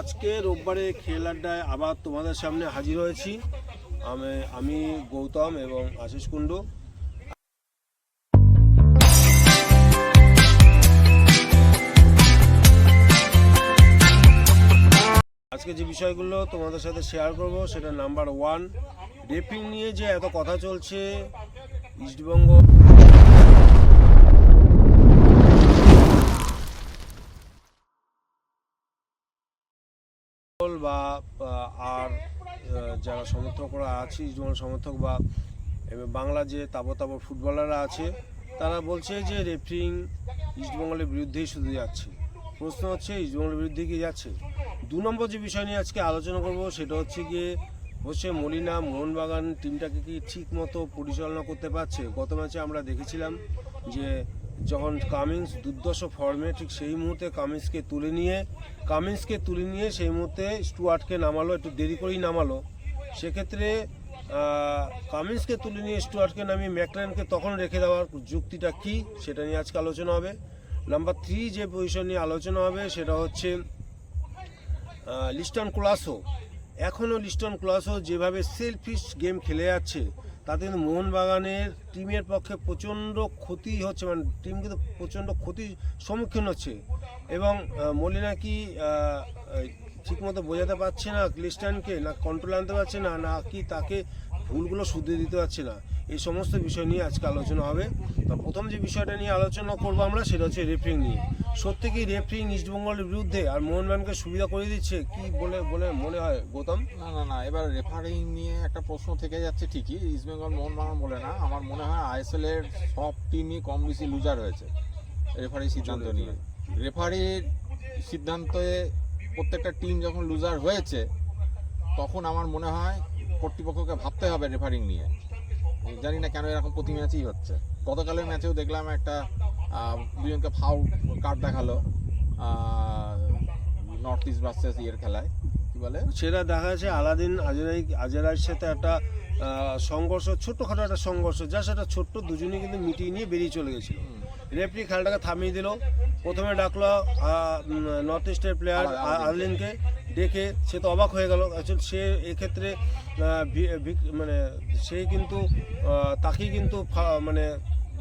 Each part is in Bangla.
আজকে রোববারে খেল আড্ডায় আবার তোমাদের সামনে হাজির হয়েছি। আমি আমি গৌতম এবং আশিস কুণ্ডু। আজকে যে বিষয়গুলো তোমাদের সাথে শেয়ার করব, সেটা নাম্বার ওয়ান রেপিং নিয়ে যে এত কথা চলছে ইস্টবঙ্গ বা আর যারা সমর্থকরা আছে ইস্টবেঙ্গল সমর্থক বা বাংলা যে তাবো তাবো ফুটবলাররা আছে, তারা বলছে যে রেফারিং ইস্টবেঙ্গলের বিরুদ্ধেই শুধু যাচ্ছে। প্রশ্ন হচ্ছে ইস্টবেঙ্গলের বিরুদ্ধে কি যাচ্ছে? দু নম্বর যে বিষয় নিয়ে আজকে আলোচনা করব, সেটা হচ্ছে গিয়ে, হচ্ছে মলিনা মোহনবাগান টিমটাকে কি ঠিক মতো পরিচালনা করতে পারছে? গত ম্যাচে আমরা দেখেছিলাম যে যখন কামিন্স দুর্দশ ফর্মে ঠিক সেই মুহূর্তে কামিন্সকে তুলে নিয়ে, কামিন্সকে তুলে নিয়ে সেই মুহূর্তে স্টুয়ার্টকে নামালো, একটু দেরি করেই নামালো। সেক্ষেত্রে কামিন্সকে তুলে নিয়ে স্টুয়ার্টকে নামিয়ে ম্যাকলানকে তখন রেখে দেওয়ার যুক্তিটা কি, সেটা নিয়ে আজকে আলোচনা হবে। নাম্বার থ্রি যে পজিশন নিয়ে আলোচনা হবে, সেটা হচ্ছে লিস্টন ক্লাসও এখনও লিস্টন ক্লাসও যেভাবে সেলফিশ গেম খেলে যাচ্ছে তাতে কিন্তু মোহনবাগানের টিমের পক্ষে প্রচণ্ড ক্ষতি হচ্ছে মানে টিম কিন্তু প্রচণ্ড ক্ষতির সম্মুখীন হচ্ছে। এবং মলি নাকি কি আহ, আহ, ঠিকমতো বোঝাতে পারছে না ক্লিস্টানকে না কন্ট্রোল আনতে পারছে না না কি তাকে ভুলগুলো শুধরে দিতে পারছে না। এই সমস্ত বিষয় নিয়ে আজকে আলোচনা হবে। তো প্রথম যে বিষয়টা নিয়ে আলোচনা করব আমরা, সেটা হচ্ছে রেফারিং নিয়ে। সত্যি কি রেফারিং ইস্টবেঙ্গলের বিরুদ্ধে আর মোহনবাগানকে সুবিধা করে দিচ্ছে? কি বলে বলে মনে হয় গৌতম? না না না, এবার রেফারিং নিয়ে একটা প্রশ্ন থেকে যাচ্ছে ঠিকই। ইস্টবেঙ্গল মোহনবাগান বলে না। আমার মনে হয় আইএসএল এর সব টিমই কম বেশি লুজার হয়েছে রেফারি সিদ্ধান্ত নিয়ে। রেফারির সিদ্ধান্তে প্রত্যেকটা টিম যখন লুজার হয়েছে, তখন আমার মনে হয় কর্তৃপক্ষকে ভাবতে হবে রেফারিং নিয়ে। জানি না কেন এরকম প্রতি ম্যাচেই হচ্ছে। গতকালের ম্যাচেও দেখলাম একটা দুজনকে ফাউল কার্ড দেখাল নর্থ ইস্ট ভার্সেস ইয়ের খেলায়। কি বলে? সেটা দেখা যাচ্ছে আলাদিন আজেরাই আজরাইয়ের সাথে একটা সংঘর্ষ ছোট্টখাটো একটা সংঘর্ষ যা সেটা ছোট্ট দুজনেই কিন্তু মিটিয়ে নিয়ে বেরিয়ে চলে গেছিল। রেফরি খেলাটাকে থামিয়ে দিল। প্রথমে ডাকলো নর্থ ইস্টের প্লেয়ার আলাদিন। ডেকে সে তো অবাক হয়ে গেল। অ্যাকচুয়ালি সে এক্ষেত্রে মানে সে কিন্তু তাকেই কিন্তু মানে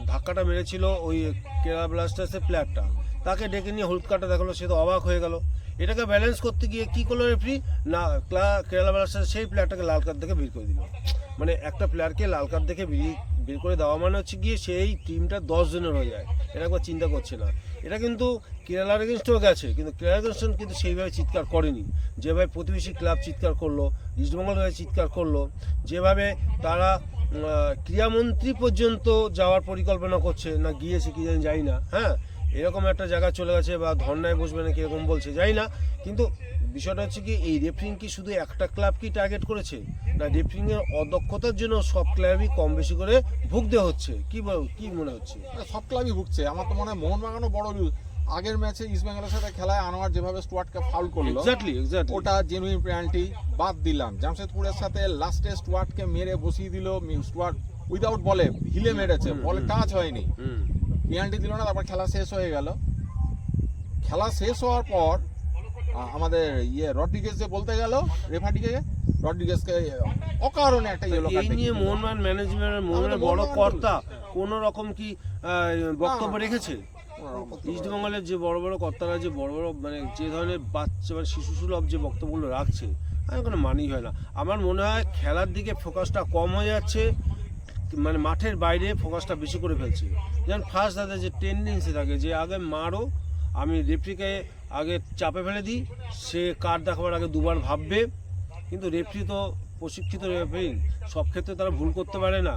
ধাক্কাটা মেরেছিল ওই কেরালা ব্লাস্টার্সের প্লেয়ারটা তাকে ডেকে নিয়ে হলুদ কার্ডটা দেখাল, সে তো অবাক হয়ে গেল। এটাকে ব্যালেন্স করতে গিয়ে কী করল রেফরি না কেরালা ব্লাস্টার্স সেই প্লেয়ারটাকে লাল কার্ড দেখে বের করে দিল। মানে একটা প্লেয়ারকে লাল কার্ড দেখে বেরিয়ে, বের করে দেওয়া মানে হচ্ছে গিয়ে সেই টিমটা দশ জনের হয়ে যায়। এটা একবার চিন্তা করছে না। এটা কিন্তু কেরালার এগেনস্টও গেছে কিন্তু কেরালা এগেনস্টন কিন্তু সেইভাবে চিৎকার করেনি। যেভাবে প্রতিবেশী ক্লাব চিৎকার করল ইস্টবেঙ্গল হয়ে চিৎকার করল, যেভাবে তারা ক্রীড়ামন্ত্রী পর্যন্ত যাওয়ার পরিকল্পনা করছে, না গিয়েছে কি জানি যাই না হ্যাঁ? এরকম একটা জায়গা চলে গেছে বা ধর্নায় বসবে না কীরকম বলছে যাই না। কিন্তু বিষয়টা হচ্ছে কি এই রেফারিং কি শুধু একটা ক্লাবকেই টার্গেট করেছে? না রেফারিং এর অদক্ষতার জন্য সব ক্লাবই কম বেশি করে ভুগতে হচ্ছে? কি বল- কি মনে হচ্ছে? সব ক্লাবই ভুগছে। আমার তো মনে হয় মোহনবাগানও বড় আগের ম্যাচে ইস্টবেঙ্গলের সাথে খেলায় আনোয়ার যেভাবে স্টুয়ার্টকে ফাউল করল এক্স্যাক্টলি এক্স্যাক্টলি ওটা জেনুইন পেনাল্টি বাদ দিলাম। জামশেদপুরের সাথে লাস্টে স্টুয়ার্টকে মেরে বসিয়ে দিল স্টুয়ার্ট উইদাউট বলে হিলে মেরেছে। বলে। টাচ হয়নি। হুম। পেনাল্টি দিল না তারপর খেলা শেষ হয়ে গেল। খেলা শেষ হওয়ার পর আমাদের ইয়ে রড্রিগেজ যে বলতে গেল রেফারিকে রড্রিগেজকে অকারণে একটা ইয়েলো এই নিয়ে মোহনবাগান ম্যানেজমেন্ট মোহনের বড় কর্তা কোন রকম কি বক্তব্য রেখেছে? ইস্ট বেঙ্গলের যে বড় বড় কর্তারা যে বড় বড় মানে যে ধরনের বাচ্চা মানে শিশু সুলভ যে বক্তব্যগুলো রাখছে আমি কোনো মানি হয় না। আমার মনে হয় খেলার দিকে ফোকাসটা কম হয়ে যাচ্ছে মানে মাঠের বাইরে ফোকাসটা বেশি করে ফেলছে। যেমন ফার্স্ট তাদের যে টেন্ডেন্সি থাকে যে আগে মারো আমি রেফরিকে আগে চাপে ফেলে দিই। সে কার দেখাবার আগে দুবার ভাববে। কিন্তু রেফরি তো প্রশিক্ষিত রেফারি সব ক্ষেত্রে তারা ভুল করতে পারে না।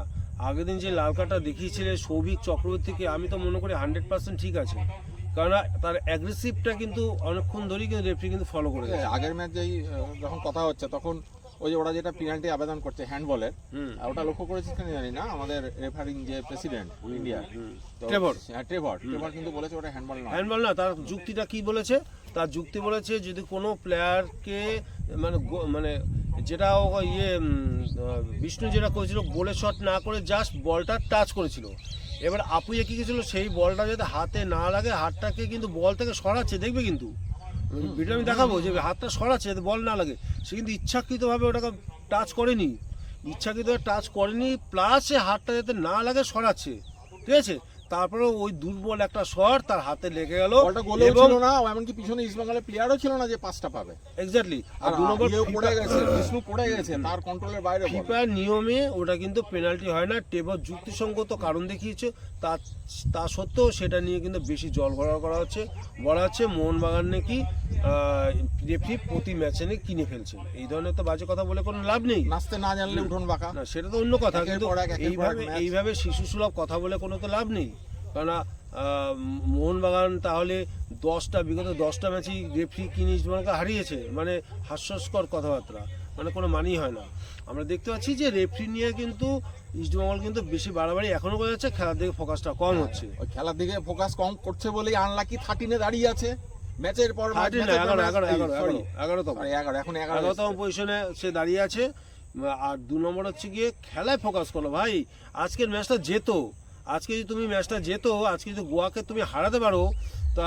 আগের দিন যে লাল কার্ডটা দেখিয়েছিলে, সৌভিক চক্রবর্তীকে, আমি তো মনে করি হান্ড্রেড পার্সেন্ট ঠিক আছে। কেননা তার অ্যাগ্রেসিভটা কিন্তু অনেকক্ষণ ধরেই কিন্তু রেফরি কিন্তু ফলো করে গেছে। আগের ম্যাচ যখন কথা হচ্ছে, তখন ওই যে ওরা যেটা পেনাল্টি আবেদন করছে হ্যান্ডবলের হুম। ওটা লক্ষ্য করেছিস কিনা জানি না আমাদের রেফারিং যে প্রেসিডেন্ট ইন্ডিয়ার হুম। ট্রেভর। হ্যাঁ ট্রেভর ট্রেভর কিন্তু বলেছে ওটা হ্যান্ডবল না হ্যান্ডবল না তার যুক্তিটা কি বলেছে? তার যুক্তি বলেছে যদি কোনো প্লেয়ারকে মানে গো- মানে যেটা ও ইয়ে বিষ্ণু যেটা করেছিল গোলে শট না করে জাস্ট বলটা টাচ করেছিল। এবার আপুয়ে কি গেছিল সেই বলটা যাতে হাতে না লাগে হাতটাকে কিন্তু বল থেকে সরাচ্ছে দেখবে কিন্তু? ভিডিও আমি দেখাবো যে হাতটা সরাচ্ছে যাতে বল না লাগে। সে কিন্তু ইচ্ছাকৃতভাবে ওটাকে টাচ করেনি। ইচ্ছাকৃতভাবে টাচ করেনি প্লাস সে হাতটা যাতে না লাগে সরাচ্ছে ঠিক আছে? তারপরে ওই দুর্বল একটা শট তার হাতে লেগে গেল বলটা এবং ছিল না এমনকি পিছনে প্লেয়ারও ছিল না যে পাঁচটা পাবে। এক্স্যাক্টলি আর দু নম্বর পড়ে গেছে বিষ্ণু পড়ে গেছে তার কন্ট্রোলের বাইরে নিয়মে ওটা কিন্তু পেনাল্টি হয় না টেবল যুক্তিসঙ্গত কারণ দেখিয়েছে তা তা সত্ত্বেও সেটা নিয়ে কিন্তু বেশি জল ঘোরা করা হচ্ছে। বলা হচ্ছে মোহনবাগান নাকি রেফরি প্রতি ম্যাচে নাকি কিনে ফেলছে এই ধরনের তো বাজে কথা বলে কোনো লাভ নেই। নাচতে না জানলে উঠোন বাঁকা। সেটা তো অন্য কথা কিন্তু এইভাবে এইভাবে শিশু সুলভ কথা বলে কোনো তো লাভ নেই। আহ, মোহনবাগান তাহলে দশটা বিগত দশটা ম্যাচই রেফরি কিনে ইস্টবেঙ্গলকে হারিয়েছে? মানে হাস্যস্কর কথাবার্তা। মানে কোনো মানেই হয় না। আমরা দেখতে পাচ্ছি যে রেফরি নিয়ে কিন্তু ইস্টবেঙ্গল কিন্তু বেশি বাড়াবাড়ি এখনও করে যাচ্ছে খেলার দিকে ফোকাসটা কম হচ্ছে। ওই খেলার দিকে ফোকাস কম করছে বলেই আনলাকি থার্টিনে দাঁড়িয়ে আছে। ম্যাচের পর এখন এগারো এগারোতম। পজিশনে সে দাঁড়িয়ে আছে। আর দু নম্বর হচ্ছে গিয়ে খেলায় ফোকাস করো ভাই আজকের ম্যাচটা যেতো আজকে যদি তুমি ম্যাচটা যেত আজকে যদি গোয়াকে তুমি হারাতে পারো তা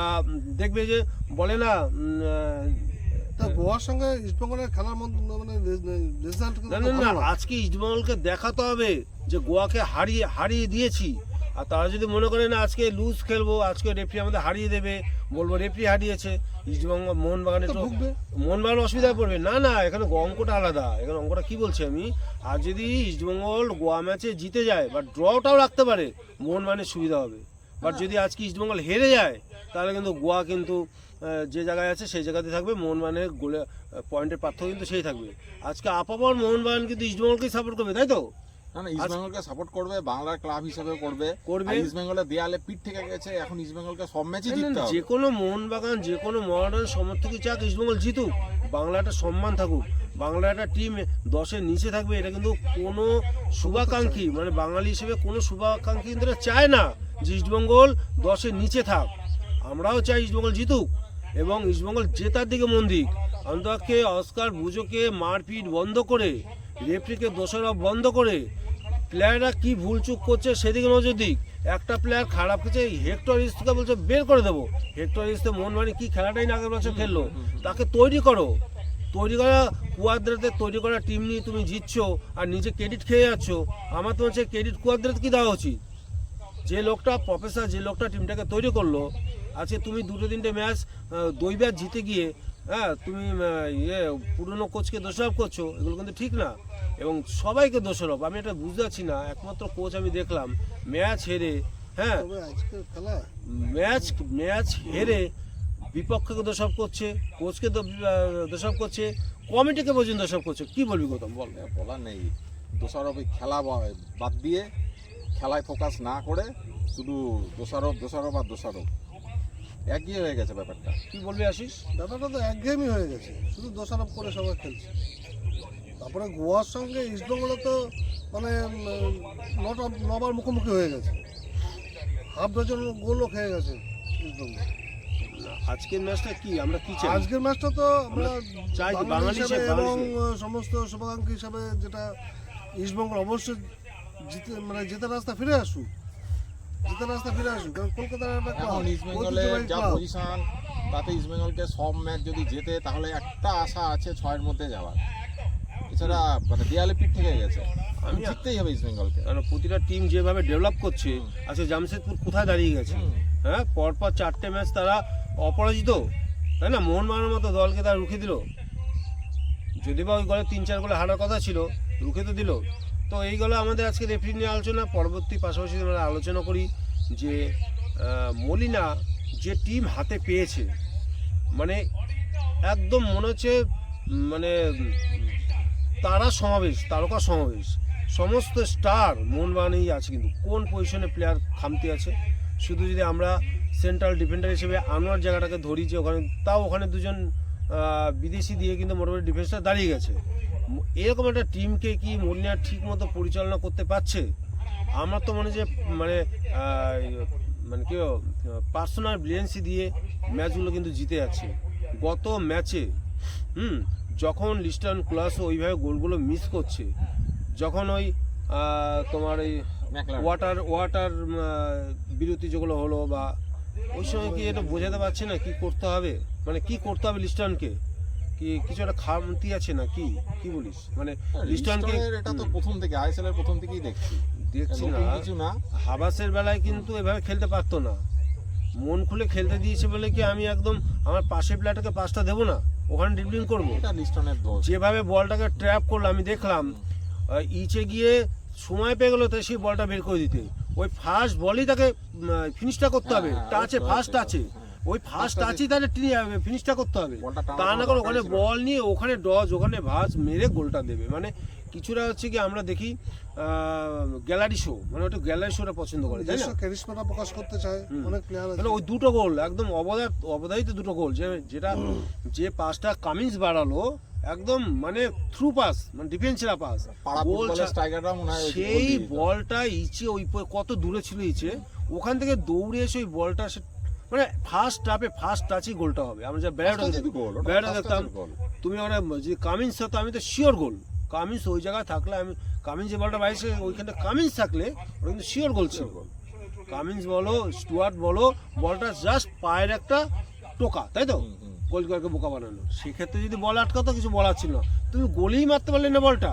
দেখবে যে বলে না তা গোয়ার সঙ্গে ইস্টবেঙ্গলের খেলার মানে রেজাল্ট না না না আজকে ইস্টবেঙ্গলকে দেখাতে হবে যে গোয়াকে হারিয়ে হারিয়ে দিয়েছি। আর তারা যদি মনে করে না আজকে লুজ খেলব আজকে রেফরি আমাদের হারিয়ে দেবে বলব রেফরি হারিয়েছে ইস্টবঙ্গ মোহনবাগানে তো মোহনবাগান অসুবিধায় পড়বে। না না এখানে অঙ্কটা আলাদা। এখানে অঙ্কটা কি বলছি আমি? আর যদি ইস্টবেঙ্গল গোয়া ম্যাচে জিতে যায় বা ড্রটাও রাখতে পারে মোহনবাগানের সুবিধা হবে। বাট যদি আজকে ইস্টবেঙ্গল হেরে যায় তাহলে কিন্তু গোয়া কিন্তু যে জায়গায় আছে সেই জায়গাতে থাকবে। মোহনবাগানের গোলে পয়েন্টের পার্থক্য কিন্তু সেই থাকবে। আজকে আপামর মোহনবাগান কিন্তু ইস্টবেঙ্গলকেই সাপোর্ট করবে তাই তো? না না ইস্টবেঙ্গলকে সাপোর্ট করবে বাংলার ক্লাব হিসেবে করবে। করবে। আর ইস্টবেঙ্গলের দেয়ালে পিঠ থেকে গেছে এখন ইস্টবেঙ্গলকে সব ম্যাচই জিততে হবে। যে কোনো মোহনবাগান যে কোনো মহারান সমর্থকই চাক ইস্টবেঙ্গল জিতুক। বাংলা সম্মান থাকুক। বাংলা একটা টিম দশের নিচে থাকবে এটা কিন্তু কোনো শুভাকাঙ্ক্ষী মানে বাঙালি হিসেবে কোনো শুভাকাঙ্ক্ষী কিন্তু চায় না যে ইস্টবেঙ্গল দশের নিচে থাক। আমরাও চাই ইস্টবেঙ্গল জিতুক এবং ইস্টবেঙ্গল জেতার দিকে মন দিক। অন্তকে অস্কার বুজোকে মারপিট বন্ধ করে রেফরিকে দোষারোপ বন্ধ করে প্লেয়াররা কি ভুল চুক করছে সেদিকে নজর দিক। একটা প্লেয়ার খারাপ খেলছে হেক্টর ইস্টকে বলছে বের করে দেবো। হেক্টর ইস্টে মন মানে কি খেলাটাই না আগের বছর খেললো। তাকে তৈরি করো। তৈরি করা কুয়াদ্রাতে তৈরি করা টিম নিয়ে তুমি জিতছো আর নিজে ক্রেডিট খেয়ে যাচ্ছ। আমার তো হচ্ছে ক্রেডিট কুয়াদ্রাতে কি দেওয়া উচিত? যে লোকটা প্রফেসর যে লোকটা টিমটাকে তৈরি করল আজকে তুমি দুটো তিনটে ম্যাচ দৈব্যাচ জিতে গিয়ে হ্যাঁ তুমি ইয়ে পুরনো কোচকে দোষারোপ করছ এগুলো কিন্তু ঠিক না। এবং সবাইকে দোষারোপ আমি এটা বুঝতে পারছি না একমাত্র কোচ আমি দেখলাম ম্যাচ হেরে হ্যাঁ ম্যাচ ম্যাচ হেরে বিপক্ষকে দোষারোপ করছে কোচকে দোষারোপ করছে কমিটিকে পর্যন্ত দোষারোপ করছে কি বলবি গৌতম বল। বলার নেই। দোষারোপ খেলা বা- বাদ দিয়ে খেলায় ফোকাস না করে শুধু দোষারোপ দোষারোপ আর দোষারোপ। একই হয়ে গেছে ব্যাপারটা। কি বলবি আশিস? ব্যাপারটা তো একঘেয়েমি হয়ে গেছে। শুধু দোষারোপ করে সবাই খেলছে। তারপরে গোয়ার সঙ্গে ইস্টবেঙ্গলে তো মানে নটা নবার মুখোমুখি হয়ে গেছে। হাফ ডজন গোলও খেয়ে গেছে ইস্টবেঙ্গল আজকের ম্যাচটা কি? আমরা কি চাই? আজকের ম্যাচটা তো আমরা চাই বাঙালি হিসেবে, এবং সমস্ত শুভাকাঙ্ক্ষী হিসাবে যেটা ইস্টবেঙ্গল অবশ্যই জিতে মানে জেতার রাস্তা ফিরে আসুক। জেতার রাস্তা ফিরে আসুক কারণ কলকাতার এখন ইস্টবেঙ্গলের ঐতিহ্যবাহী যা পজিশন তাতে ইস্টবেঙ্গলকে সব ম্যাচ যদি জেতে তাহলে একটা আশা আছে ছয়ের মধ্যে যাওয়ার। এছাড়া মানে দেয়ালে পিঠ থেকে গেছে। আমি আমি- জিততেই হবে ইস্টবেঙ্গলকে কারণ প্রতিটা টিম যেভাবে ডেভেলপ করছে আজকে জামশেদপুর কোথায় দাঁড়িয়ে গেছে? হ্যাঁ পরপর চারটে ম্যাচ তারা অপরাজিত। তাই না? মোহন মোহনবাগানের মতো দলকে তারা রুখে দিল। যদি বা ওই গলে তিন চার গোলে হারার কথা ছিল রুখে তো দিল। তো এইগুলো আমাদের আজকে রেফারি নিয়ে আলোচনা, পরবর্তী পাশাপাশি আমরা আলোচনা করি যে মলিনা যে টিম হাতে পেয়েছে মানে একদম মনে হচ্ছে মানে তারা সমাবেশ, তারকা সমাবেশ, সমস্ত স্টার মোহনবাগানেই আছে কিন্তু, কোন পজিশনে প্লেয়ার খামতি আছে? শুধু যদি আমরা সেন্ট্রাল ডিফেন্ডার হিসেবে আনোয়ার জায়গাটাকে ধরি যে ওখানে, তাও ওখানে দুজন বিদেশি দিয়ে কিন্তু মোটামুটি ডিফেন্সটা দাঁড়িয়ে গেছে। এরকম একটা টিমকে কি মলিনা ঠিক মতো পরিচালনা করতে পারছে? আমার তো মনে যে মানে মানে কেউ পার্সোনাল ব্রিলিয়েন্সি দিয়ে ম্যাচগুলো কিন্তু জিতে যাচ্ছে। গত ম্যাচে হুম যখন লিস্টার্ন ক্লাস ওইভাবে গোলগুলো মিস করছে যখন ওই তোমার এই ম্যাকলারেন। ওয়াটার ওয়াটার বিরতি যেগুলো হলো বা ওই সময় কি এটা বোঝাতে পারছে না কি করতে হবে? মানে কি করতে হবে লিস্টনকে? কি কিছু একটা খামতি আছে না কি? কি বলিস? মানে লিস্টনকে এটা তো প্রথম থেকে আইএসএল এর প্রথম থেকেই দেখছি। দেখছি না। কিছু না। হাবাসের বেলায় কিন্তু এভাবে খেলতে পারতো না। মন খুলে খেলতে দিয়েছে বলে কি আমি একদম আমার পাশের প্লেয়ারটাকে পাঁচটা দেবো না? ওখানে ড্রিবলিং করব। যেভাবে বলটাকে ট্র্যাপ করল আমি দেখলাম ইচে গিয়ে সময় পেয়ে গেলো তাই সেই বলটা বের করে দিতে। ওই ফার্স্ট বলই তাকে ফিনিশটা করতে হবে। হ্যাঁ, হ্যাঁ, টাচে ফার্স্ট টাচে হ্যাঁ। ওই ফার্স্ট First টাচই তাহলে ফিনিশটা করতে হবে। তা না করে ওখানে বল নিয়ে ওখানে ডজ ওখানে ভাঁজ মেরে গোলটা দেবে। মানে কিছুটা হচ্ছে কি আমরা দেখি গ্যালারি শো মানে ওটা গ্যালারি শোটা পছন্দ করে তাই না? ক্যারিশমাটা প্রকাশ করতে চায় অনেক প্লেয়ার আছে। মানে ওই দুটো গোল একদম অবদায় অবদায়িত দুটো গোল যে যেটা যে পাসটা কামিন্স বাড়ালো একদম মানে থ্রু পাস মানে ডিফেন্সের পাস গোল সেই বলটা ইচে ওই কত দূরে ছিল ইচে ওখান থেকে দৌড়ে এসে ওই বলটা সে মানে ফার্স্ট টাপে ফার্স্ট টাচই গোলটা হবে। আমরা যা ব্যাট ব্যাট দেখতাম। তুমি ওখানে যে কামিন্স হতো আমি তো শিওর গোল কামিন্স ওই জায়গায় থাকলে আমি কামিন্স যে বলটা বাইছে ওইখানটা কামিন্স থাকলে ওটা কিন্তু শিওর গোল ছিল। কামিন্স বলো স্টুয়ার্ট বলো বলটা জাস্ট পায়ের একটা টোকা তাই তো। গোলকিপারকে বোকা বানানো সেক্ষেত্রে যদি বল আটকাতো কিছু বলার ছিল না। তুমি গোলেই মারতে পারলে না বলটা।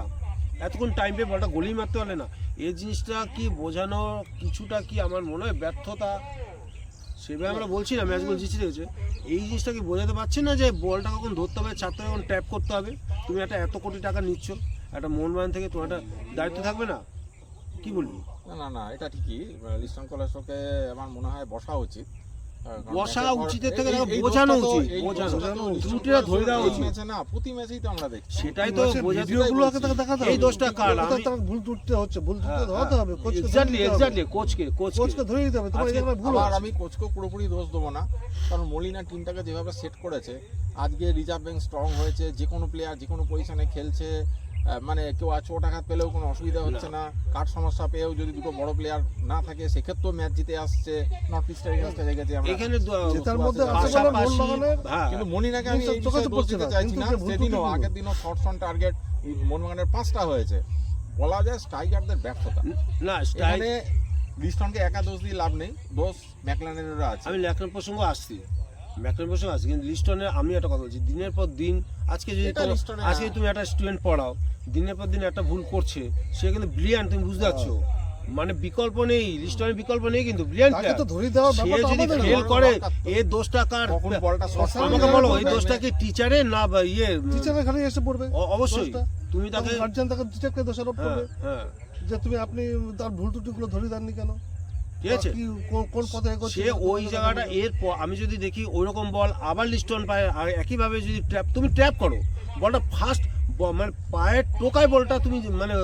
এতক্ষণ টাইম পেয়ে বলটা গোলেই মারতে পারলে না। এই জিনিসটা কি বোঝানো কিছুটা কি আমার মনে হয় ব্যর্থতা? সেভাবে আমরা বলছি না বল জিতে রয়েছে এই জিনিসটা কি বোঝাতে পারছি না যে বলটা কখন ধরতে হবে? হবে কখন ট্যাপ করতে হবে, তুমি একটা এত কোটি টাকা নিচ্ছ, একটা মোহনবাগান থেকে তোমার একটা দায়িত্ব থাকবে না? কি বলবি? না না না, এটা ঠিকই। লিস্টন কলেজকে আমার মনে হয় বসা উচিত। বসা ম্যাচের উচিতের থেকে বোঝানো উচিত, বোঝানো। ত্রুটিটা ধরে দেওয়া উচিত। না প্রতি ম্যাচেই তো আমরা সেটাই তো দেখাতে এই হবে। দোষটা কার আমি ভুল হচ্ছে ভুল হ্যাঁ, ধরাতে হবে কোচকে এক্স্যাক্টলি। এক্স্যাক্টলি কোচকে কোচকে কোচকে ধরিয়ে দিতে হবে তোমার জায়গায় ভুল আছে। আমি কোচকেও পুরোপুরি দোষ দেবো না কারণ মলিনা টিমটাকে যেভাবে সেট করেছে আজকে রিজার্ভ ব্যাংক স্ট্রং হয়েছে যে কোনো প্লেয়ার যে কোনো পজিশনে খেলছে মানে কেউ আর চোট আঘাত পেলেও কোনো অসুবিধা হচ্ছে না। কার সমস্যা পেয়েও যদি দুটো বড় প্লেয়ার না থাকে সেক্ষেত্রেও ম্যাচ জিতে আসছে নর্থ ইস্টের এগেন্স্টে দেখেছি আমরা এখানে জেতার মধ্যে হ্যাঁ। কিন্তু মনিনাকে আমি এই বিষয়ে না, চাইছি না সেদিনও আগের দিনও শর্টস অন টার্গেট মোহনবাগানের পাঁচটা হয়েছে। বলা যায় স্ট্রাইকারদের ব্যর্থতা। না স্ট্রাইক এখানে লিস্টনকে একা দোষ দিয়ে লাভ নেই দোষ ম্যাকলানেরও আছে। আমি ল্যাকন প্রসঙ্গ আসছি। ম্যাকলেন প্রসঙ্গ আসছি কিন্তু লিস্টনে আমি একটা কথা বলছি দিনের পর দিন আজকে যদি আজকে হ্যাঁ। তুমি একটা স্টুডেন্ট পড়াও দিনের পর দিন একটা ভুল করছে সে কিন্তু ব্রিলিয়ান্ট তুমি বুঝতে পারছ। মানে বিকল্প নেই লিস্টনের বিকল্প নেই কিন্তু ব্রিলিয়ান্ট তো দেওয়ার সে যদি ফেল না। করে। এর দোষটা কার? কখন বলটা শর্ট আমাকে বলো এই দোষটা কি টিচারের না ইয়ে? টিচারের এখানে এসে পড়বে। অবশ্যই। তুমি তাকে গার্জিয়ান তাকে টিচারকে দোষারোপ হ্যাঁ করবে। হ্যাঁ। যে তুমি আপনি তার ভুল ত্রুটিগুলো ধরিয়ে দেননি কেন? ঠিক আছে? সে ওই জায়গাটা এর আমি যদি দেখি ওই রকম বল আবার লিস্টন পায় আর একইভাবে যদি ট্র্যাপ তুমি ট্র্যাপ করো বলটা ফার্স্ট মানে পায়ের টোকায় বলটা তুমি মানে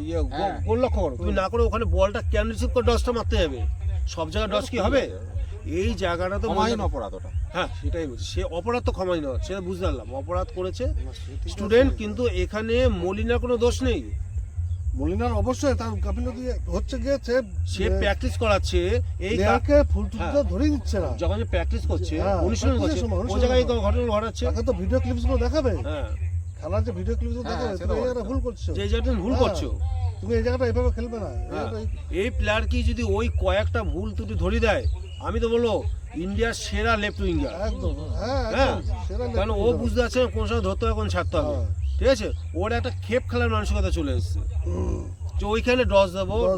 ইয়ে হ্যাঁ। গোল লক্ষ্য করো। তুমি না করে ওখানে বলটা কেন রিসিভ করে ডসটা মারতে যাবে? সব জায়গায় ডস কি হবে? এই জায়গাটা তো ক্ষমাহীন অপরাধ ওটা। হ্যাঁ সেটাই বলছি। সে অপরাধ তো ক্ষমাই নয় সেটা বুঝতে পারলাম। অপরাধ করেছে। স্টুডেন্ট কিন্তু এখানে মলিনার কোনো দোষ নেই। মলিনার অবশ্যই তার গাফিলতি হচ্ছে গিয়ে সে প্র্যাকটিস করাচ্ছে এই কা- প্লেয়ারকে ফুল ত্রুটিটা হ্যাঁ। দিচ্ছে না। যখন প্র্যাকটিস করছে হ্যাঁ, অনুশীলন করছে ওই জায়গায়। ঘটনা ঘটাচ্ছে। তাকে তো ভিডিও ক্লিপসগুলো দেখাবে। হ্যাঁ। খেলার যে ভিডিও ক্লিপসগুলো হ্যাঁ, দেখাবে তুমি এই জায়গাটা ভুল করছ। যে জায়গাটা তুমি ভুল হ্যাঁ। করছ। তুমি এই জায়গাটা এভাবে খেলবে না। এই প্লেয়ার কি যদি ওই কয়েকটা ভুল ত্রুটি ধরে দেয় আমি তো বলব ইন্ডিয়ার সেরা লেফট উইঙ্গার একদম হ্যাঁ কারণ ও বুঝতে পারছে কোন সময় ধরতে হবে কোন ছাড়তে হবে। ঠিক আছে? ওর একটা খেপ খেলার মানসিকতা চলে এসছে। যে ওইখানে ডস দেবো।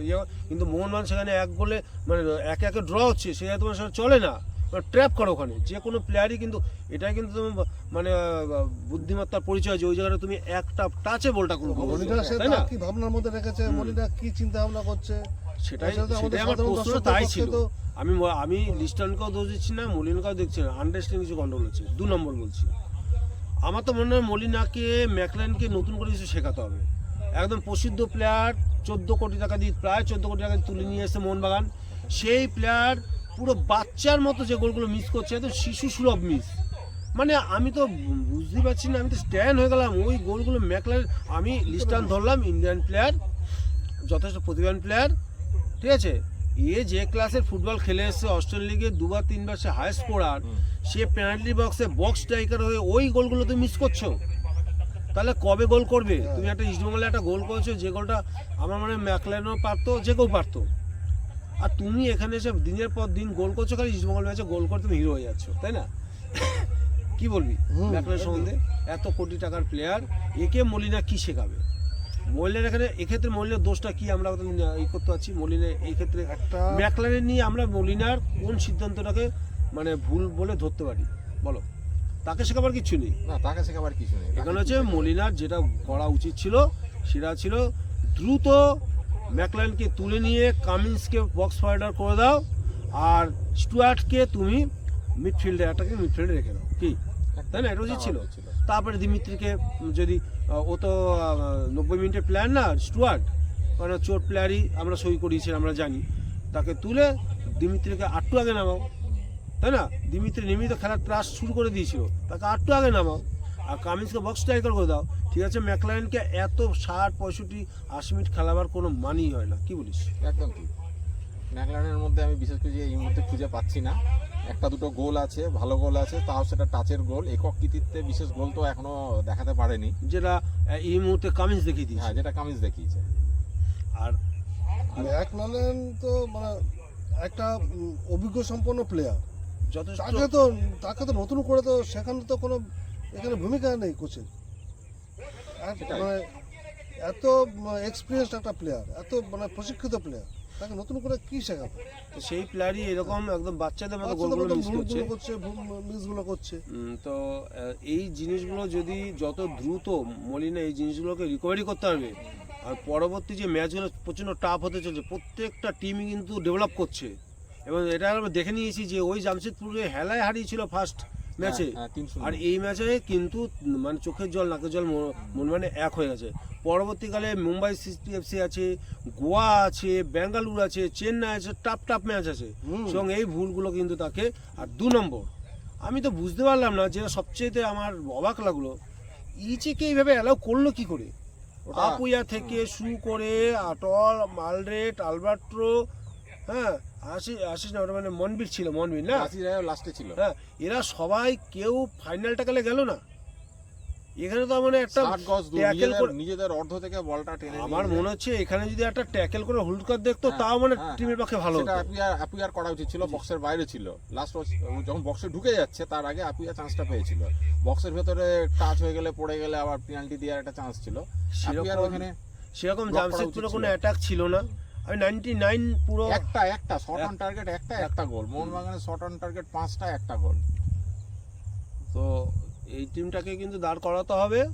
ইয়ে- কিন্তু মোহনবাগান সেখানে এক গোলে মানে একে একে ড্র হচ্ছে সেটা তোমার চলে না। ট্র্যাপ করো ওখানে। যে কোনো প্লেয়ারই কিন্তু কিন্তু তুমি মানে বুদ্ধিমত্তার পরিচয় যে ওই জায়গাটা তুমি একটা টাচে বলটা তাই না? কি ভাবনার মধ্যে রেখেছে? মনিটা কি চিন্তা ভাবনা করছে? সেটাই আমার প্রশ্ন তাই ছিল। আমি আমি লিস্টনকেও দোষ দিচ্ছি না মলিনকেও দেখছি না আন্ডারস্ট্যান্ডিং কিছু গন্ডগোল হচ্ছে। দু নম্বর বলছি। আমার তো মনে হয় মলিনাকে, ম্যাকলাইনকে নতুন করে কিছু শেখাতে হবে। একদম প্রসিদ্ধ প্লেয়ার চোদ্দ কোটি টাকা দিয়ে, প্রায় চোদ্দ কোটি টাকা তুলে নিয়ে এসেছে মোহনবাগান। সেই প্লেয়ার পুরো বাচ্চার মতো যে গোলগুলো মিস করছে, একদম শিশু সুলভ মিস মানে আমি তো বু- বুঝতেই পারছি না, আমি তো স্ট্যান্ড হয়ে গেলাম। ওই গোলগুলো ম্যাকলাইন, আমি লিস্টান ধরলাম, ইন্ডিয়ান প্লেয়ার যথেষ্ট প্রতিভান প্লেয়ার ঠিক আছে? এ যে ক্লাসের ফুটবল খেলে এসেছে অস্ট্রেলিয়া লিগে দুবার তিনবার সে হাই স্কোরার সে পেনাল্টি বক্সে বক্স স্ট্রাইকার হয়ে ওই গোলগুলো তুমি মিস করছ। তাহলে কবে গোল করবে? তুমি একটা ইস্টবেঙ্গলে একটা গোল করেছ যে গোলটা আমার মনে হয় ম্যাকলেনও পারতো যে কেউ পারতো। আর তুমি এখানে এসে দিনের পর দিন গোল করছ খালি ইস্টবেঙ্গল ম্যাচে গোল করে তুমি হিরো হয়ে যাচ্ছ তাই না? কি বলবি? হুম, ম্যাকলারেন সম্বন্ধে? এত কোটি টাকার প্লেয়ার একে মলিনা কি শেখাবে? মলিনার এখানে এক্ষেত্রে মলিনার দোষটা কি আমরা ই করতে পারছি? মলিনা এই ক্ষেত্রে একটা ম্যাকলারেন নিয়ে আমরা মলিনার কোন সিদ্ধান্তটাকে মানে ভুল বলে ধরতে পারি? বলো। তাকে শেখাবার কিছু নেই। না তাকে শেখাবার কিছু নেই। এখানে হচ্ছে মলিনার যেটা করা উচিত ছিল সেটা ছিল দ্রুত ম্যাকলাইনকে তুলে নিয়ে কামিন্সকে বক্স ফাইডার করে দাও আর স্টুয়ার্টকে তুমি মিডফিল্ডে একটাকে মিডফিল্ডে রেখে দাও। কি? তাই না? এটা উচিত ছিল। ছিল। তারপরে দিমিত্রিকে যদি ও তো নব্বই মিনিটের প্লেয়ার না, স্টুয়ার্ট। কারণ চোট প্লেয়ারই আমরা সই করিয়েছি, আমরা জানি। তাকে তুলে দিমিত্রিকে আটটু আগে নামাও। তাই না? দিমিত্রি নিয়মিত খেলার ত্রাস শুরু করে দিয়েছিল। তাকে আটটু আগে নামাও। আর কামিন্সকে বক্স স্ট্রাইকার করে দাও। ঠিক আছে, ম্যাকলাইনকে এত ষাট, পঁয়ষট্টি, আশি মিনিট খেলাবার কোনো মানই হয় না। কি বলিস? একদম ঠিক। ম্যাকলারেনের মধ্যে আমি বিশেষ করে এই মুহূর্তে খুঁজে পাচ্ছি না একটা দুটো গোল আছে ভালো গোল আছে তাও সেটা টাচের গোল। একক কৃতিত্বে বিশেষ গোল তো এখনও দেখাতে পারেনি। যেটা এই মুহূর্তে কামিজ দেখিয়ে দিয়েছে। হ্যাঁ যেটা কামিজ দেখিয়েছে। আর ম্যাকনালেন তো মানে একটা অভিজ্ঞ সম্পন্ন প্লেয়ার যথেষ্ট তাকে তো তাকে তো নতুন করে তো সেখানে তো কোনো এখানে ভূমিকা নেই কোচের। মানে এত এক্সপিরিয়েন্সড একটা প্লেয়ার এত মানে প্রশিক্ষিত প্লেয়ার তাকে নতুন করে কি শেখাবে? তো সেই প্লেয়ারই এরকম একদম বাচ্চাদের মতো গোলগুলো মিস করছে। করছে মিসগুলো করছে। তো এই জিনিসগুলো যদি যত দ্রুত মলিনা এই জিনিসগুলোকে রিকভারি করতে পারবে আর পরবর্তী যে ম্যাচগুলো প্রচণ্ড টাফ হতে চলছে প্রত্যেকটা টিমই কিন্তু ডেভেলপ করছে। এবং এটা আমরা দেখে নিয়েছি যে ওই জামশেদপুরে হেলায় হারিয়েছিল ফার্স্ট ম্যাচে হ্যাঁ। আর এই ম্যাচে কিন্তু মানে চোখের জল নাকের জল মন মানে এক হয়ে গেছে। পরবর্তীকালে মুম্বাই সিটি এফসি আছে গোয়া আছে বেঙ্গালুরু আছে চেন্নাই আছে টাপ টাপ ম্যাচ আছে। এবং এই ভুলগুলো কিন্তু তাকে আর দু নম্বর। আমি তো বুঝতে পারলাম না যেটা সবচেয়ে আমার অবাক লাগল ইচিকে এইভাবে অ্যালাউ করল কি করে? আপুয়া থেকে শুরু করে আটল মালরেট আলবার্ট্রো হ্যাঁ আশিস আশিস না ওটা মানে মনবীর ছিল মনবীর না? রায়ও লাস্টে ছিল। হ্যাঁ এরা সবাই কেউ ফাইনালটা গেলে গেল না। এখানে তো মানে একটা নিজেদের- করে- নিজেদের অর্ধ থেকে বলটা টেনে আমার মনে হচ্ছে এখানে যদি একটা ট্যাকেল করে হোল্ড কার দেখতো হ্যাঁ, তাও মানে হ্যাঁ, টিমের পক্ষে ভালো সেটা হতো। অ্যাপিয়ার অ্যাপিয়ার করা উচিত ছিল বক্সের বাইরে ছিল। লাস্ট যখন বক্সে ঢুকে যাচ্ছে তার আগে অ্যাপিয়া চান্সটা পেয়েছিল। বক্সের ভেতরে টাচ হয়ে গেলে পড়ে গেলে আবার পেনাল্টি দেওয়ার একটা চান্স ছিল। সেরকম ওখানে সেরকম জামশেদপুরে কোনো অ্যাটাক ছিল না। আমি নাইনটি নাইন পুরো একটা একটা শর্ট অন টার্গেট একটা একটা গোল মোহনবাগানের শর্ট অন টার্গেট পাঁচটা একটা গোল এই টিমটাকে কিন্তু দাঁড় করাতে হবে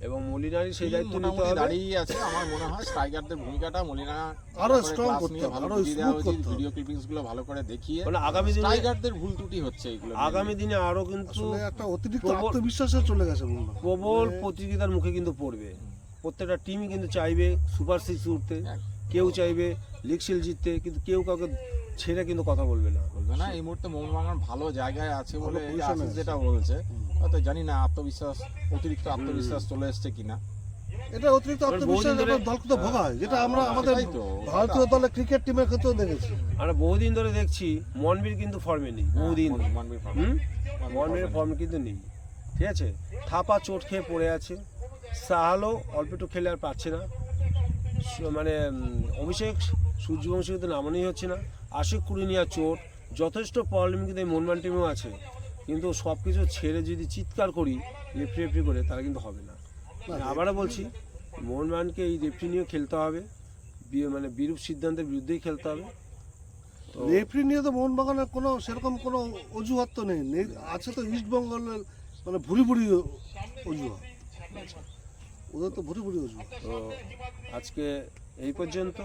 এবং মলিনারি সেই দায়িত্ব নিতে হবে। দাঁড়িয়ে আছে আমার মনে হয় স্ট্রাইকারদের ভূমিকাটা মলিনা আরও class করতে হবে, আরও উচিত করতে হবে। ভিডিও ক্লিপিংসগুলো ভালো করে দেখিয়ে। মানে আগামী দিনে স্ট্রাইকারদের ভুল ত্রুটি হচ্ছে এগুলো আগামী দিনে আরও কিন্তু একটা অতিরিক্ত প্রবল- আত্মবিশ্বাসে চলে গেছে প্রবল প্রতিযোগিতার মুখে কিন্তু পড়বে। প্রত্যেকটা টিমই কিন্তু চাইবে সুপার সিক্স উঠতে। কেউ চাইবে লিগ শিল জিততে কিন্তু কেউ কাউকে ছেড়ে কিন্তু কথা বলবে না। বলবে না এই মুহূর্তে মোহনবাগান ভালো জায়গায় আছে বলে। যেটা বলছে। হয়তো জানি না আত্মবিশ্বাস অতিরিক্ত আত্মবিশ্বাস চলে এসছে কিনা। এটা অতিরিক্ত আত্মবিশ্বাস বহুদিন দলকে তো ভোগায় যেটা আমরা হ্যাঁ, আমাদের ভারতীয় দলের ক্রিকেট টিমের ক্ষেত্রেও দেখেছি। আমরা বহুদিন ধরে দেখছি মনবীর কিন্তু ফর্মে নেই বহুদিন। হ্যাঁ, মনবীর ফার্মা। হুম? মনবীর ফার্মা। কিন্তু নেই। ঠিক আছে? থাপা চোট খেয়ে পড়ে আছে। সাহালও অল্প একটু খেলে আর পাচ্ছে না। মানে অভিষেক সূর্যবংশী কিন্তু নামানোই হচ্ছে না। আশিক কুড়িনিয়া চোট যথেষ্ট প্রবলেম কিন্তু এই মনমান টিমেও আছে। কিন্তু সব কিছু ছেড়ে যদি চিৎকার করি রেফরি রেফরি করে তাহলে কিন্তু হবে না। আবারও বলছি মোহনবাগানকে এই রেফরি নিয়েও খেলতে হবে। মানে বিরূপ সিদ্ধান্তের বিরুদ্ধেই খেলতে হবে। রেফরি নিয়ে তো মোহনবাগানের কোনো সেরকম কোনো অজুহাত তো নেই। নেই আছে তো ইস্ট বেঙ্গলের মানে ভুরি ভুরি অজুহাত। ওদের তো ভুরি ভুরি অজুহাত। তো আজকে এই পর্যন্ত।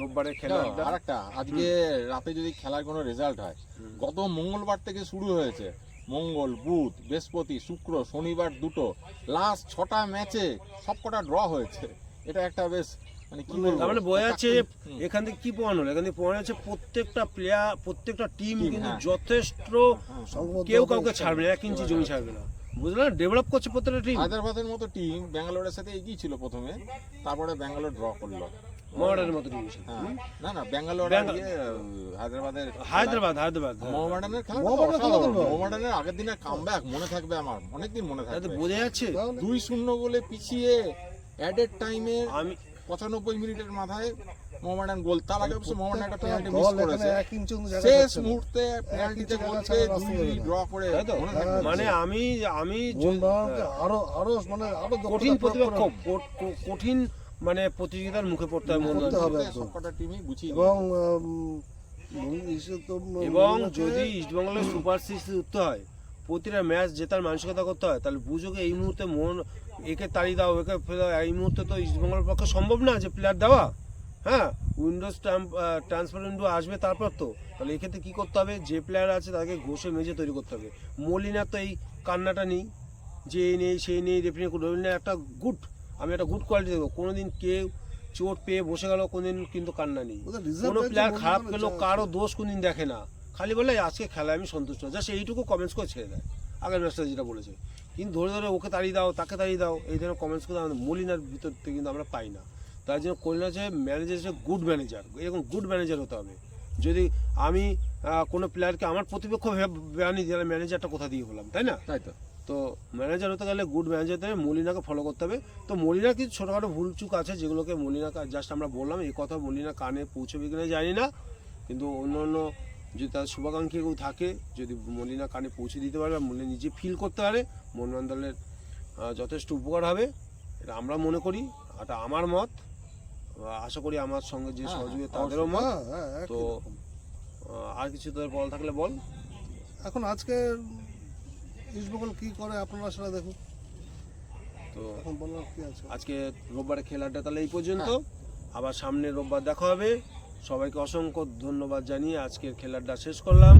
রোববারে খেলা আড্ডা। আর একটা আজকে রাতে যদি খেলার কোনো রেজাল্ট হয় গত মঙ্গলবার থেকে শুরু হয়েছে। মঙ্গল বুধ বৃহস্পতি শুক্র শনিবার দুটো লাস্ট ছটা ম্যাচে সবকটা ড্র হয়েছে। এটা একটা বেশ মানে কি বলব? মানে হুম। এখান থেকে কি প্রমাণ হলো? এখান থেকে প্রমাণ হচ্ছে প্রত্যেকটা প্লেয়ার প্রত্যেকটা টিম কিন্তু হ্যাঁ। যথেষ্ট হ্যাঁ, কেউ কাউকে ছাড়বে না এক ইঞ্চি জমি ছাড়বে না। বুঝলে? না ডেভেলপ করছে প্রত্যেকটা টিম হায়দ্রাবাদের মতো টিম ব্যাঙ্গালোরের সাথে এগিয়ে ছিল প্রথমে তারপরে ব্যাঙ্গালোর ড্র করল। মতো টিম হ্যাঁ। না না ব্যাঙ্গালোর ইয়ে, হায়দ্রাবাদের হায়দ্রাবাদ হায়দ্রাবাদ হ্যাঁ। মোহামেডানের খেলা মোহামেডানের আগের দিনের কামব্যাক মনে থাকবে আমার অনেকদিন মনে থাকবে। বোঝা যাচ্ছে। দুই শূন্য গোলে পিছিয়ে অ্যাডেড টাইমে আমি পঁচানব্বই মিনিটের মাথায় মোহামেডান গোল। তার আগে অবশ্য মোহামেডান একটা পেনাল্টি মিস করেছে। শেষ মুহূর্তে পেনাল্টিতে ছাড়া রাস্তা দুই ড্র করে মনে আমি আমি আরও আরও মানে আরও কঠিন প্রতিপক্ষ কঠিন মানে প্রতিযোগিতার মুখে পড়তে হয় মনে করতে হয়। হবে একদম। সবকটা টিমই গুছিয়ে এবং উম, ইসে তো ম- এবং যদি ইস্টবেঙ্গলের সুপার সিক্স উঠতে হয় প্রতিটা ম্যাচ জেতার মানসিকতা করতে হয় তাহলে বুঝোকে এই মুহূর্তে মন একে তাড়িয়ে দাও একে ফেলে দাও, এই মুহূর্তে তো ইস্টবেঙ্গলের পক্ষে সম্ভব না যে প্লেয়ার দেওয়া। হ্যাঁ উইন্ডোজ ট্রান্সফার উইন্ডো আসবে তারপর তো। তাহলে এক্ষেত্রে কী করতে হবে? যে প্লেয়ার আছে তাকে ঘষে মেজে তৈরি করতে হবে। মলিনার তো এই কান্নাটা নেই। যে এই নেই সেই নেই রেফারি রবীন্দ্র একটা গুড আমি একটা গুড কোয়ালিটি দেবো। কোনোদিন কেউ চোট পেয়ে বসে গেল কোনোদিন কিন্তু কান্না নেই। কোনো প্লেয়ার খারাপ chance কারও। দোষ কোনদিন দেখে না। খালি বলে আজকে খেলায় আমি সন্তুষ্ট জাস্ট এইটুকু কমেন্টস করে ছেড়ে দেয়। আগের ম্যাচটা যেটা বলেছে। কিন্তু ধরে ধরে ওকে তাড়িয়ে দাও তাকে তাড়িয়ে দাও এই ধরনের কমেন্টস করে আমাদের মলিনার ভিতর থেকে কিন্তু আমরা পাই না। তার জন্য কলিনা হচ্ছে ম্যানেজার হচ্ছে গুড ম্যানেজার এরকম গুড ম্যানেজার হতে হবে। যদি আমি কোনো প্লেয়ারকে আমার প্রতিপক্ষ বানিয়ে দিলাম ম্যানেজারটা কোথা দিয়ে হলাম তাই না? তাই তো। তো ম্যানেজার হতে গেলে গুড ম্যানেজার হতে মলিনাকে ফলো করতে হবে। তো মলিনার কিছু ছোটোখাটো ভুল চুক আছে যেগুলোকে মলিনাকে জাস্ট আমরা বললাম এই কথা মলিনা কানে পৌঁছবে কিনা জানি না। কিন্তু অন্য অন্য যদি তার শুভাকাঙ্ক্ষী কেউ থাকে যদি মলিনা কানে পৌঁছে দিতে পারে বা মলিনা নিজে ফিল করতে পারে মোহনবাগান দলের যথেষ্ট উপকার হবে। এটা আমরা মনে করি এটা আমার মত। আশা করি আমার সঙ্গে যে হ্যাঁ, সহযোগিতা তাদেরও মত। হ্যাঁ, হ্যাঁ, তো আর কিছু তোদের বল থাকলে বল। এখন আজকে ইস্টবেঙ্গল কি করে আপনারা সেটা দেখুন। তো এখন বললাম কি আছে? আজকে রোববারের খেলাটা তাহলে এই পর্যন্ত। আবার সামনে রোববার দেখা হবে। সবাইকে অসংখ্য ধন্যবাদ জানিয়ে আজকের খেলাটা শেষ করলাম।